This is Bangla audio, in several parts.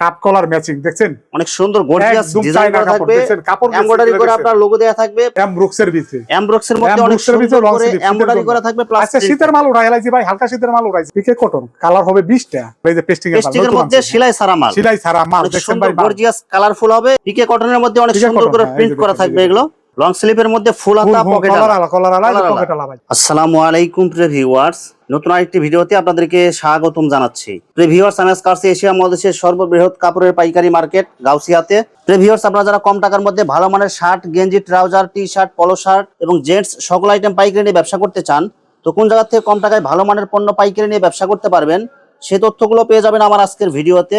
কাপ কলার ম্যাচিং দেখছেন? অনেক সুন্দর গর্জিয়াস ডিজাইন করা থাকবে। কাপড় এমব্রয়ডারি করে আপনার লোগো দেয়া থাকবে। এমব্রুক্সের ভিতরে এমব্রক্সের মধ্যে অনেক সুন্দর করে এমব্রয়ডারি করা থাকবে প্লাস আচ্ছা শীতের মাল উড়াই লাইছি ভাই হালকা শীতের মাল উড়াইছি। পিকে কটন কালার হবে 20টা এই যে পেস্টিং এর পেস্টিং এর মধ্যে। সেলাই সারা মাল। সেলাই সারা মাল দেখছেন ভাই গর্জিয়াস কালারফুল হবে। পিকে কটনের মধ্যে অনেক সুন্দর করে হ্যাঁ, প্রিন্ট করা থাকবে এগুলো। লং স্লিপের মধ্যে ফুল হাতা পকেট আসসালামু আলাইকুম প্রিয় ভিউয়ার্স নতুন আরেকটি ভিডিওতে আপনাদেরকে স্বাগতম জানাচ্ছি। প্রিয় ভিউয়ার্স আমি আজকে এশিয়া মহাদেশের সর্ববৃহৎ কাপড়ের পাইকারি মার্কেট গাউসিয়াতে। প্রিয় ভিউয়ার্স আপনারা যারা কম টাকার মধ্যে ভালো মানের শার্ট গেঞ্জি trouser T shirt polo shirt এবং জেন্টস সকল আইটেম পাইকারি নিয়ে ব্যবসা করতে চান তো কোন জায়গা থেকে কম টাকায় ভালো মানের পণ্য পাইকারি নিয়ে ব্যবসা করতে পারবেন সেই তথ্যগুলো পেয়ে যাবেন আমার আজকের ভিডিওতে।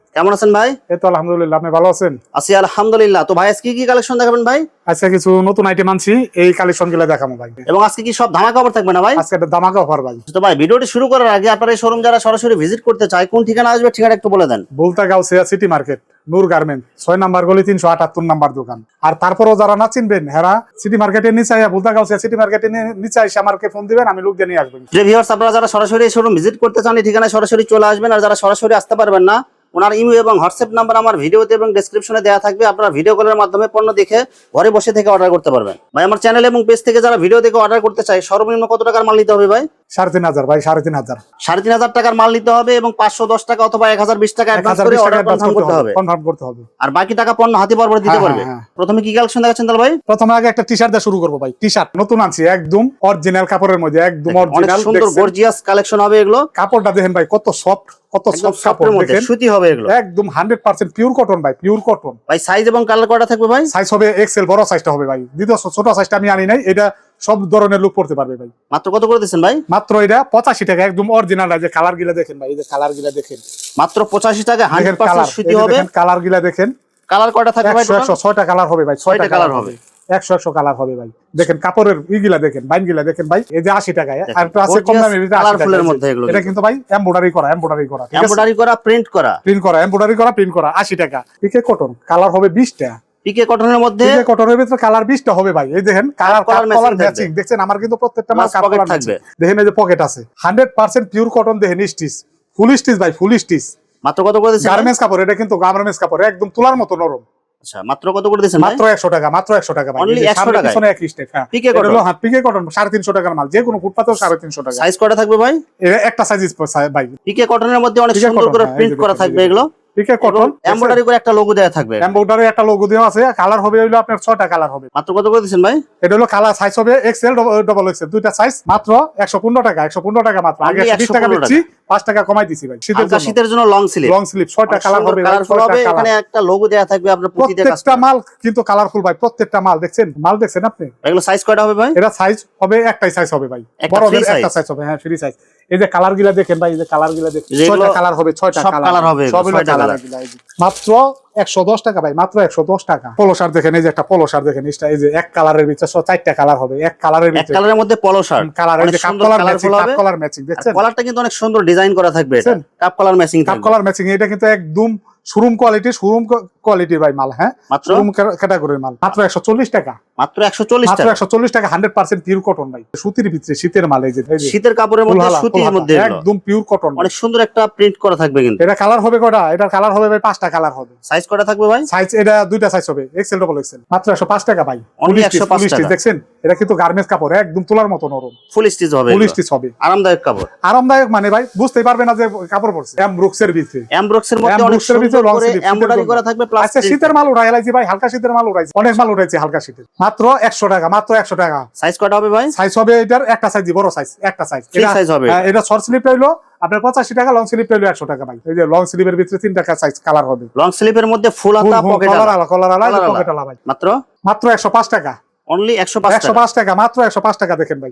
কেমন আছেন ভাই? এই তো আলহামদুলিল্লাহ আপনি ভালো আছেন? আছি আলহামদুলিল্লাহ। তো ভাই আজকে কি কালেকশন দেখাবেন ভাই? আজকে কিছু নতুন আইটেম আনছি এই কালেকশনগুলো দেখাবো ভাই। এবং আজকে কি সব ধামাকা অফার থাকবে না ভাই? আজকে একটা দামাকা অফার ভাই। তো ভাই ভিডিওটি শুরু করার আগে আপনার এই শোরুম যারা সরাসরি ভিজিট করতে চায় কোন ঠিকানা আসবে ঠিকানা একটু বলে দেন। বলতা Gausia city market Noor garment ছয় নাম্বার গলি তিনশো আটাত্তর নাম্বার দোকান। আর তারপরও যারা না চিনবেন হেরা সিটি মার্কেটের নিচে আইয়া বলতা গাউসিয়া সিটি মার্কেটের নিচে এসে আমাকে ফোন দিবেন আমি লোক নিয়ে আসবেন যে ভিউয়ার্স আপনারা যারা সরাসরি এই শোরুম ভিজিট করতে চান এই ঠিকানায় সরাসরি চলে আসবেন আর যারা সরাসরি আসতে পারবেন না ওনার ইমেল এবং হোয়াটসঅ্যাপ নাম্বার আমার ভিডিওতে এবং ডেসক্রিপশনে দেওয়া থাকবে। আপনারা ভিডিও কলের মাধ্যমে পণ্য দেখে ঘরে বসে থেকে অর্ডার করতে পারবেন। ভাই, আমার চ্যানেল এবং পেজ থেকে যারা ভিডিও দেখে অর্ডার করতে চায়, সর্বনিম্ন কত টাকার মাল নিতে হবে ভাই? সাড়ে তিন হাজার ভাই সাড়ে তিন হাজার। সাড়ে তিন হাজার টাকার মাল নিতে হবে এবং পাঁচশো দশ টাকা অথবা এক হাজার বিশ টাকা অ্যাডভান্স করে অর্ডার কনফার্ম করতে হবে কনফার্ম করতে হবে। আর বাকি টাকা পণ্য হাতে পর দিতে হ্যাঁ, পারবে? হ্যাঁ, হ্যাঁ। প্রথমে কি কালেকশন দেখাচ্ছেন তাহলে ভাই? প্রথমে আগে একটা টি শার্ট দিয়ে শুরু করব ভাই টি শার্ট নতুন আনছি একদম অরিজিনাল কাপড়ের মধ্যে একদম অরিজিনাল সুন্দর গর্জিয়াস কালেকশন হবে এগুলো। কাপড়টা দেখেন ভাই কত সফট কত সফট কাপড় দেখেন? সুতি হবে এগুলো। একদম পিওর কটন ভাই পিওর কটন ভাই সাইজ এবং কালার কটা থাকবে ভাই? সাইজ হবে এক্সেল বড় সাইজটা হবে ভাই। ছোট সাইজটা আমি আনি নাই এটা সব ধরনের লোক পড়তে পারবে ভাই। মাত্র কত করে দিচ্ছেন ভাই? মাত্র এটা পঁচাশি টাকা একদম অরিজিনাল যে কালার গিলা দেখেন ভাই এই যে কালার গিলা দেখেন। মাত্র পঁচাশি টাকা হান্ড্রেড কালার পার্সেন্ট সুতি হবে। কালার গিলা দেখেন। কালার কটা থাকবে ভাই একশো ছয়টা কালার হবে ভাই ছয়টা কালার হবে। একশো একশো কালার হবে ভাই। দেখেন কাপড়ের ইগুলা দেখেন বাইন গিলা দেখেন ভাই এই যে আশি টাকায়। আর আছে কম দামে Colourful মধ্যে এগুলো এটা কিন্তু ভাই এমব্রয়ডারি করা এমব্রয়ডারি করা এমব্রয়ডারি করা প্রিন্ট করা। প্রিন্ট করা এমব্রয়ডারি করা প্রিন্ট করা আশি টাকা। পিকে কটন কালার হবে বিশটা। পিকে কটনের মধ্যে? পিকে কটনের ভিতরে কালার বিশটা হবে ভাই। এই দেখেন কালার কালার ম্যাচিং আমার কিন্তু প্রত্যেকটা মাল থাকবে। দেখেন এই যে পকেট আছে। হান্ড্রেড পার্সেন্ট পিওর কটন দেখেন স্টিচ ফুল স্টিচ ভাই ফুল স্টিচ মাত্র কত করে দিচ্ছেন ভাই? গার্মেন্টস কাপড় এটা কিন্তু গার্মেন্টস কাপড় একদম তুলার মতো নরম। আচ্ছা মাত্র কত করে দিচ্ছেন ভাই? মাত্র একশো টাকা মাত্র একশো টাকা ভাই। যে 100 সামনে টাকায়? পিছনে একই স্টেপ হ্যাঁ। পিকে কটন হ্যাঁ পিকে কটন সাড়ে তিনশো টাকার মাল। যে কোনো ফুটপাতেও সাড়ে তিনশো টাকা। সাইজ কটা থাকবে ভাই? এটা একটা সাইজ ভাই। পিকে কটনের মধ্যে অনেক সুন্দর করে হ্যাঁ, প্রিন্ট করা থাকবে এগুলো। পিকে কটন এমব্রয়ডারি করে একটা লোগো দেওয়া থাকবে। এমব্রয়ডারি একটা লোগো দেওয়া আছে কালার হবে হইল আপনার ছয়টা কালার হবে। মাত্র কত করে দিচ্ছেন ভাই? এটা হলো কালার সাইজ হবে এক্সেল ডবল এক্সেল দুইটা সাইজ মাত্র একশো পনেরো টাকা একশো পনেরো টাকা মাত্র। আগে Only একশো বিশ টাকা দিচ্ছি পাঁচ টাকা কমাই দিছি ভাই শীতের জন্য। শীতের জন্য লং স্লিভ লং স্লিপ ছয়টা কালার হবে কালারফুল হবে এখানে একটা লোগো দেওয়া থাকবে আপনার প্রতিটা প্রত্যেকটা মাল কিন্তু কালারফুল ভাই প্রত্যেকটা মাল দেখছেন? মাল দেখছেন আপনি? এগুলো সাইজ কটা হবে ভাই? এটা সাইজ হবে একটাই সাইজ হবে ভাই। বড়দের একটা সাইজ হবে হ্যাঁ ফ্রি সাইজ এই যে কালারগুলা দেখেন ভাই এই যে কালারগুলা দেখেন। ছয়টা কালার হবে ছয়টা কালার হবে। মাত্র একশো দশ টাকা ভাই মাত্র একশো দশ টাকা। দেখেন এই যে একটা দেখেন এই যে এক কালারের ভিতরে চারটা কালার হবে এক কালারের ভিতরে। কালারের মধ্যে কালার এই যে cuff colour matching cuff. Colour matching দেখছেন? কলারটা কিন্তু অনেক সুন্দর ডিজাইন করা থাকবে এটা। Cuff colour matching cuff colour matching এটা কিন্তু একদম শোরুম কোয়ালিটি শোরুম কোয়ালিটির ভাই মাল হ্যাঁ? শোরুম ক্যাটাগরির মাল। মাত্র একশো চল্লিশ টাকা। মাত্র একশো চল্লিশ মাত্র একশো চল্লিশ টাকা হান্ড্রেড পার্সেন্ট পিওর কটন ভাই। সুতির ভিতরে শীতের মাল এই যে শীতের কাপড়ের মধ্যে সুতির মধ্যে একদম পিওর কটন অনেক সুন্দর একটা প্রিন্ট করা থাকবে কিন্তু। এটা কালার হবে কটা? এটা কালার হবে ভাই পাঁচটা কালার হবে। সাইজ কটা থাকবে ভাই? সাইজ এটা দুইটা সাইজ হবে। এক্সেল ডবল এক্সেল মাত্র একশো পাঁচ টাকা ভাই। stitch, 105 টাকা। দেখছেন? এটা কিন্তু গার্মেন্টস কাপড় একদম তোলার মতো নরম। ফুল স্টিচ হবে ফুল স্টিচ হবে। আরামদায়ক কাপড়। আরামদায়ক মানে ভাই বুঝতেই পারবে না যে কাপড় পরছে। এমব্রুক্সের ভিতরে। এমব্রক্সের মধ্যে অনেক ভিতরে করে শীতের এমব্রয়ডারি করা থাকবে প্লাস আচ্ছা শীতের মাল উঠাই লাইছি ভাই হালকা শীতের মাল উঠাইছি অনেক মাল উঠাইছি হালকা শীতের। মাত্র একশো টাকা মাত্র একশো টাকা। সাইজ কটা হবে ভাই? সাইজ হবে এটার একটা সাইজ বড় সাইজ একটা সাইজ এটা size হবে। হ্যাঁ, এটা শর্ট স্লিপ রইল আপনার পঁচাশি টাকা লং স্লিপ রইল একশো টাকা ভাই। এই যে লং স্লিপের ভিতরে তিন টাকা সাইজ কালার হবে। লং স্লিপের মধ্যে ফুল হাতা পকেট আলা। কলার আলা পকেট আলা। ভাই। মাত্র? মাত্র একশো পাঁচ টাকা। অনলি একশো পাঁচ একশো টাকা মাত্র একশো পাঁচ টাকা দেখেন ভাই।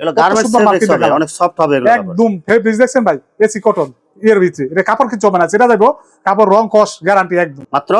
অনেক সফট হবে। একদম ফেব্রিক দেখছেন ভাই? এসি কটন ইয়ের ভিতরে। এটা কাপড় কিছু না যাইবো কাপড় রং কস গ্যারান্টি একদম। মাত্র?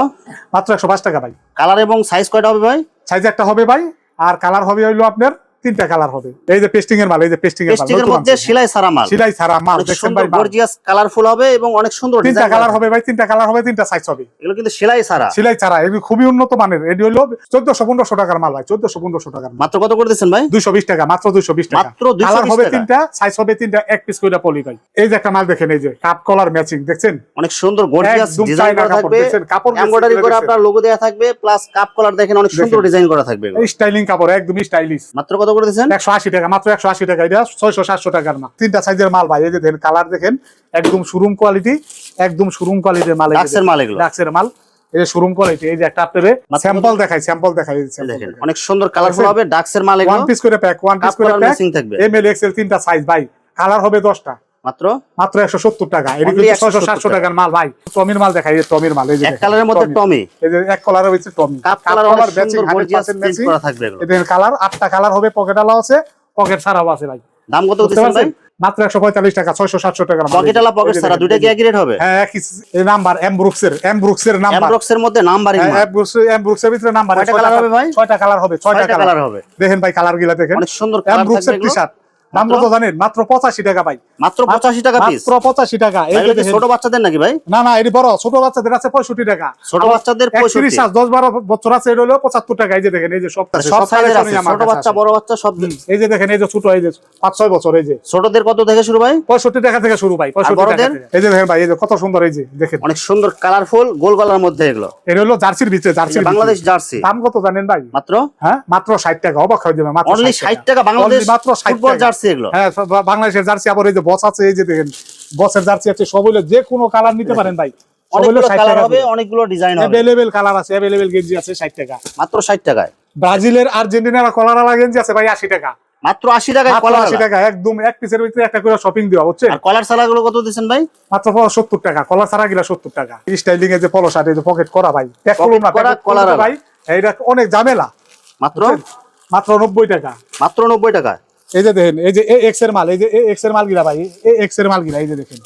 মাত্র একশো পাঁচ টাকা ভাই। কালার এবং সাইজ কয়টা হবে ভাই? সাইজ একটা হবে ভাই আর কালার হবে হইল আপনার তিনটা কালার হবে। এই যে পেস্টিং এর মাল এই যে পেস্টিং এর মাল পেস্টিং এর মধ্যে সেলাই সারা মাল। সিলাই ছাড়া মাল সুন্দর ভাই গর্জিয়াস কালারফুল হবে এবং অনেক সুন্দর তিনটা কালার হবে। ভাই তিনটা কালার হবে তিনটা সাইজ হবে। এগুলো কিন্তু সেলাই সারা। সিলাই ছাড়া এগুলো খুবই উন্নত মানের। এটি হলো চোদ্দশো পনেরোশো টাকার মাল ভাই চোদ্দশো পনেরোশো টাকার মাত্র কত করে দিচ্ছেন ভাই? দুইশো বিশ টাকা মাত্র দুইশো বিশ টাকা। মাত্র 220 কালার হবে তিনটা সাইজ হবে তিনটা এক পিস করে পলি ভাই। এই যে একটা মাল দেখেন এই যে কাপ কলার ম্যাচিং দেখছেন? অনেক সুন্দর গর্জিয়াস ডিজাইন করা থাকবে। দেখছেন? কাপড় এমব্রয়ডারি করে আপনার লোগো দেওয়া থাকবে প্লাস কাপ কলার দেখেন অনেক সুন্দর ডিজাইন করা থাকবে এগুলো। স্টাইলিং কাপড় একদম স্টাইলিশ মাত্র কত করে দিচ্ছেন একশো আশি টাকা মাত্র একশো আশি টাকা। এটা ছয়শো সাতশো টাকার মাল। তিনটা সাইজের মাল ভাই এই যে দেখেন কালার দেখেন একদম শোরুম কোয়ালিটি একদম শোরুম কোয়ালিটির মাল ডাক্সের মাল এগুলো? ডাক্সের মাল। এই যে শোরুম কোয়ালিটি এই যে একটা আপনাদের স্যাম্পল দেখাই স্যাম্পল দেখাই দেখেন অনেক সুন্দর কালারফুল হবে ডাক্সের মাল ওয়ান পিস করে প্যাক ওয়ান পিস করে প্যাক থাকবে। এম এল এক্সেল তিনটা সাইজ ভাই। কালার হবে দশটা। মাত্র? মাত্র টাকা। এটি কিন্তু 170 ছয়শো টাকার মাল ভাই। টমির মাল দেখাই এই টমির মাল এই যে এক দেখেন, কালারের মধ্যে টমি। টমি। এই যে এক কালারের হচ্ছে টমি। কাপ কালার অনেক সুন্দর গর্জিয়াস প্রিন্ট করা থাকবে এদের কালার আটটা কালার হবে পকেট আলা আছে পকেট ছাড়াও আছে ভাই। দাম কত দিচ্ছেন ভাই? মাত্র একশো পঁয়তাল্লিশ টাকা পকেট আলা কি একই রেট হবে? হ্যাঁ একই এই নাম্বার এম এম নাম্বার। এর মধ্যে নাম্বারিং হ্যাঁ, এম ভিতরে নাম্বার। কয়টা colour হবে ভাই? ছয়টা কালার হবে ছয়টা কালার কালার হবে। দেখেন ভাই কালারগুলা দেখেন। অনেক সুন্দর কালার দাম কত জানেন মাত্র পঁচাশি টাকা ভাই। মাত্র পঁচাশি টাকা মাত্র পঁচাশি টাকা। এই যে দেখেন। ছোট বাচ্চাদের নাকি ভাই? না না এটি বড় ছোট বাচ্চাদের আছে পঁয়ষট্টি টাকা। ছোট বাচ্চাদের পঁয়ষট্টি। দশ বারো বছর আছে এটা হলো পঁচাত্তর টাকা। এই যে দেখেন এই যে সব সব সব সাইজের collection-ই আছে আমার ছোট বাচ্চা বড় বাচ্চা সব এই যে দেখেন এই যে ছোট এই যে পাঁচ ছয় বছর এই যে। ছোটদের কত থেকে শুরু ভাই? পঁয়ষট্টি টাকা থেকে শুরু ভাই বড়দের? এই যে দেখেন ভাই এই যে কত সুন্দর এই যে দেখেন। অনেক সুন্দর কালারফুল গোল গলার মধ্যে এগুলো। এটা হলো জার্সির ভিতরে জার্সি বাংলাদেশ জার্সি। দাম কত জানেন ভাই? মাত্র? হ্যাঁ মাত্র ষাট টাকা অবাক হয়ে যাবে মাত্র ষাট টাকা। বাংলাদেশ মাত্র 60 ফুটবল টাকা। জার্সি এগুলো? হ্যাঁ বাংলাদেশের জার্সি আবার এই যে বস আছে এই যে দেখেন বসের জার্সি আছে সব হইল যে কোনো কালার নিতে পারেন ভাই। সব হইল অনেকগুলো 60 কালার ডিজাইন হবে আছে গেঞ্জি আছে টাকা। মাত্র টাকায়? ব্রাজিলের আর্জেন্টিনার কলারালা গেঞ্জি আছে ভাই আশি টাকা। মাত্র আশি টাকায় মাত্র কলার আশি টাকা একদম এক পিসের ভিতরে একটা করে শপিং আর কলারগুলো কত দিচ্ছেন ভাই? মাত্র সত্তর টাকা কলার ছাড়া গিলা সত্তর টাকা। স্টাইলিং যে পলো শার্ট এই যে পকেট করা ভাই করুন না। ভাই এইটা অনেক ঝামেলা। মাত্র? মাত্র নব্বই টাকা। মাত্র নব্বই টাকা এই যে দেখেন এই যে এক্সের মাল এই যে এক্সের মাল গিলা ভাই এক্সের মাল গিলা এই যে দেখেন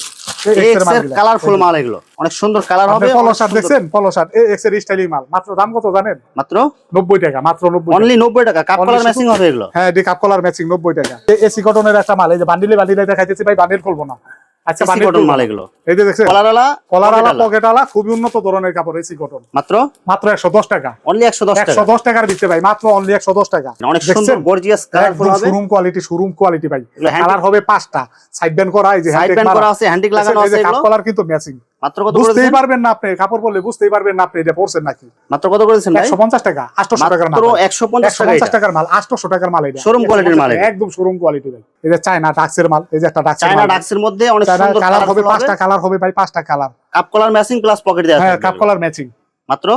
এ এক্সের মাল গিলা কালারফুল মাল এগুলো অনেক সুন্দর কালার হবে পলো শার্ট। দেখছেন? পলো শার্ট এক্সের স্টাইলিং মাল। মাত্র দাম কত জানেন? মাত্র? নব্বই টাকা মাত্র নব্বই টাকা। অনলি নব্বই টাকা কাপ কলার ম্যাচিং হবে এগুলো। হ্যাঁ এটি কাপ কলার ম্যাচিং নব্বই টাকা। এসি কটনের একটা মাল এই যে বান্ডিলে বান্ডিলে দেখাইতেছি ভাই বান্ডিল খুলবো না। আচ্ছা মাল এগুলো। এই যে দেখছেন খুবই উন্নত ধরনের কাপড় এসি কটন মাত্র? মাত্র একশো দশ টাকা। অনলি একশো দশ একশো টাকা দশ টাকার ভাই মাত্র অনলি একশো দশ টাকা। অনেক সুন্দর গর্জিয়াস কালারফুল হবে। শোরুম কোয়ালিটি শোরুম কোয়ালিটি ভাই। কালার হবে পাঁচটা। সাইড ব্যান্ড করা এই যে সাইড ব্যান্ড করা আছে হ্যান্ডিক লাগানো আছে এগুলো? কলার কিন্তু ম্যাচিং মাত্র কত করে বুঝতেই পারবেন না আপনি কাপড় পরলে বুঝতেই পারবেন না আপনি এটা পরছেন নাকি? মাত্র কত করে দিচ্ছেন ভাই? একশো পঞ্চাশ টাকা আটশো টাকার মাল টাকা। টাকার মাল আটশো টাকার মাল এটা। Showroom quality র মাল 150 টাকা, এটা। একদম শোরুম কোয়ালিটি ভাই এই যে চায়না ডাক্সের মাল এই যে একটা ডাক্সের চায়না ডাক্সের মধ্যে অনেক সুন্দর কালার হবে পাঁচটা কালার হবে ভাই পাঁচটা colour cuff collar matching plus pocket হ্যাঁ কাপ কলার ম্যাচিং মাত্র?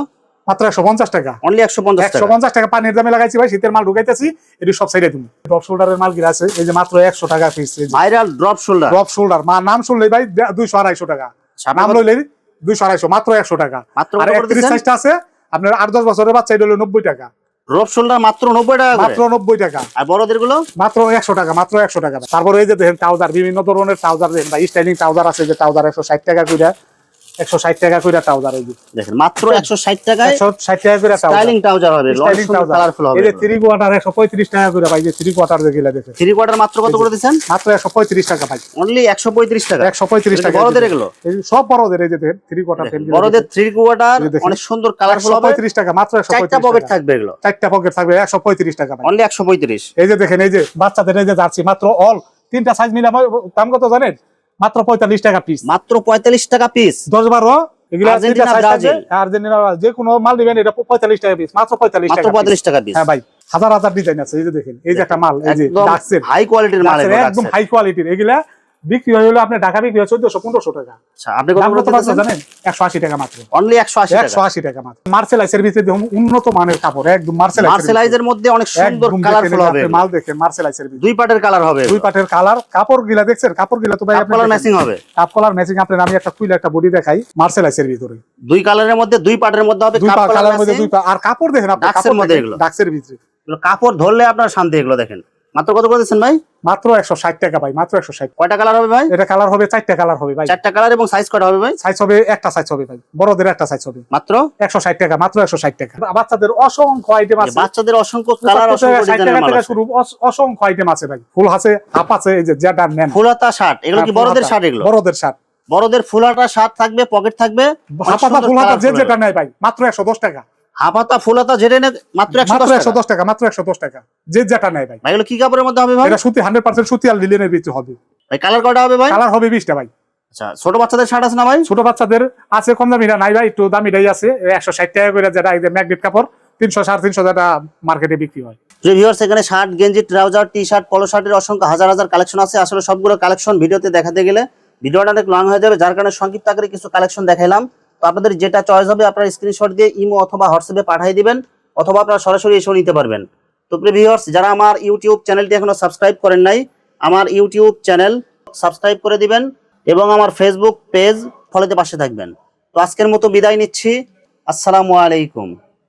মাত্র একশো পঞ্চাশ টাকা। অনলি একশো পঞ্চাশ একশো পঞ্চাশ টাকা পানির দামে লাগাইছি ভাই শীতের মাল ঢুকাইতেছি এটি সব সাইডে তুমি ড্রপ শোল্ডারের মাল গিরা আছে এই যে মাত্র একশো টাকা piece viral drop shoulder drop shoulder মা নাম শুনলেই ভাই দুইশো আড়াইশো টাকা। নাম লইলেই দুইশো আড়াইশো মাত্র একশো টাকা। আর একত্রিশ সাইজটা আছে আপনার আট দশ বছরের বাচ্চা এটা হলো নব্বই টাকা। শোল্ডার মাত্র নব্বই টাকা মাত্র নব্বই টাকা। আর বড়দেরগুলো মাত্র একশো টাকা মাত্র একশো টাকা। তারপরে এই যে দেখেন ট্রাউজার বিভিন্ন ধরনের ট্রাউজার দেখেন বা স্টাইলিং ট্রাউজার আছে যে ট্রাউজার একশো ষাট টাকা করে। একশো ষাট টাকা করে ট্রাউজার এই দেখেন মাত্র একশো ষাট টাকায় একশো ষাট টাকা করে ট্রাউজার স্টাইলিং ট্রাউজার হবে স্টাইলিং কালারফুল হবে। এই যে থ্রি কোয়ার্টার একশো পঁয়ত্রিশ টাকা করে ভাই যে থ্রি কোয়ার্টার যেগুলো দেখেন। থ্রি কোয়ার্টার মাত্র কত করে দিচ্ছেন? মাত্র একশো পঁয়ত্রিশ টাকা ভাই অনলি একশো পঁয়ত্রিশ টাকা। একশো পঁয়ত্রিশ টাকা বড়দের এগুলো? সব বড়দের এই যে দেখেন থ্রি কোয়ার্টার বড়দের থ্রি কোয়ার্টার। অনেক সুন্দর কালারফুল একশো হবে পঁয়ত্রিশ টাকা মাত্র একশো চারটা পকেট থাকবে এগুলো। চারটা পকেট থাকবে একশো পঁয়ত্রিশ টাকা অনলি একশো পঁয়ত্রিশ। এই যে দেখেন এই যে বাচ্চাদের এই যে জার্সি মাত্র অল তিনটা সাইজ মিলে দাম কত জানেন? মাত্র পঁয়তাল্লিশ টাকা পিস মাত্র পঁয়তাল্লিশ টাকা পিস দশ বারো আর্জেন্টিনা, যে কোনো মাল নেবেন এটা পঁয়তাল্লিশ টাকা পিস মাত্র পঁয়তাল্লিশ টাকা। পঁয়তাল্লিশ টাকা পিস হ্যাঁ ভাই হাজার হাজার ডিজাইন আছে এই যে দেখেন এই যে একটা মাল এই যে হাই কোয়ালিটির মাল একদম হাই কোয়ালিটির এগুলা বিক্রি হয়ে হলো আপনি ঢাকা বিক্রি হয় চোদ্দশো পনেরোশো টাকা। আচ্ছা, আপনি কত জানেন? একশো আশি টাকা মাত্র। অনলি একশো আশি একশো টাকা আশি টাকা মাত্র। মার্সেলাইসের ভিতরে দেখুন উন্নত মানের কাপড় একদম মার্সেলাইজের মধ্যে অনেক সুন্দর কালারফুল হবে। মাল দেখেন মার্সেলাইসের ভিতরে। দুই পাটের কালার হবে দুই পাটের কালার কাপড় গিলা দেখছেন? কাপড় গিলা তো ভাই আপনি কালার দেখেন। ম্যাচিং হবে। কাপ কলার ম্যাচিং আপনার আমি একটা খুলে একটা বডি দেখাই মার্সেলাইসের ভিতরে। দুই কালারের মধ্যে দুই পাটের মধ্যে হবে দুই কাপ কালার কালার মধ্যে দুই আর কাপড় দেখেন আপনি Ducks কাপড় মধ্যে এগুলো। Ducks ভিতরে। কাপড় ধরলে আপনার শান্তি এগুলো দেখেন। মাত্র কত করে দিচ্ছেন ভাই? মাত্র একশো ষাট টাকা ভাই মাত্র একশো ষাট। কয়টা কালার হবে ভাই? এটা কালার হবে চারটা কালার হবে ভাই। চারটা কালার এবং সাইজ কয়টা হবে ভাই? সাইজ হবে একটা সাইজ হবে ভাই। বড়দের একটা সাইজ হবে। মাত্র? একশো ষাট টাকা মাত্র একশো ষাট টাকা। বাচ্চাদের অসংখ্য আইটেম আছে। বাচ্চাদের অসংখ্য কালার ষাট টাকা থেকে শুরু অসংখ্য আইটেম আছে ভাই। ফুল আছে হাফ আছে এই যে যেটা নেন। ফুলাতা শার্ট এগুলো কি হ্যাঁ, বড়দের শার্ট এগুলো? বড়দের শার্ট। বড়দের ফুল ফুলাটা শার্ট থাকবে পকেট থাকবে? হাফাতা সুন্দর ফুল হাতা যে যেটা। নেয় ভাই মাত্র একশো দশ টাকা। হাফাতা ফুলাতা যেটা নে মাত্র একশো দশ টাকা। মাত্র একশো দশ টাকা। যে যেটা নেয় ভাই। ভাই এগুলো কি কাপড়ের মধ্যে হবে ভাই? এটা সুতি হান্ড্রেড পার্সেন্ট সুতি আর লিলেনের ভিতরে হবে। ভাই কালার হবে ভাই? কালার হবে বিশটা ভাই। আচ্ছা ছোট বাচ্চাদের শার্ট আছে না ভাই? ছোট বাচ্চাদের আছে কম দামিটা নাই ভাই একটু দামিটাই আছে। একশো ষাট টাকা করে যেটা ম্যাগনেট কাপড় তিনশো সাড়ে তিনশো যেটা মার্কেটে বিক্রি হয়। ভিউয়ার্স এখানে শার্ট গেঞ্জি ট্রাউজার টি শার্ট পলো শার্টের অসংখ্য হাজার হাজার কালেকশন আছে। আসলে সবগুলো কালেকশন ভিডিওতে দেখাতে গেলে ভিডিওটা অনেক লং হয়ে যাবে। যার কারণে সংক্ষিপ্ত আকারে কিছু কালেকশন দেখাইলাম। তো আপনাদের যেটা চয়েস হবে, আপনারা স্ক্রিনশট দিয়ে ইমো অথবা হোয়াটসঅ্যাপে পাঠিয়ে দিবেন, অথবা আপনারা সরাসরি এসেও নিতে পারবেন। তো প্রিয় ভিউয়ার্স যারা আমার ইউটিউব চ্যানেলটি এখনও সাবস্ক্রাইব করেন নাই, আমার ইউটিউব চ্যানেল সাবস্ক্রাইব করে দিবেন এবং আমার ফেসবুক পেজ ফলোতে পাশে থাকবেন। তো আজকের মতো বিদায় নিচ্ছি। আসসালামু আলাইকুম।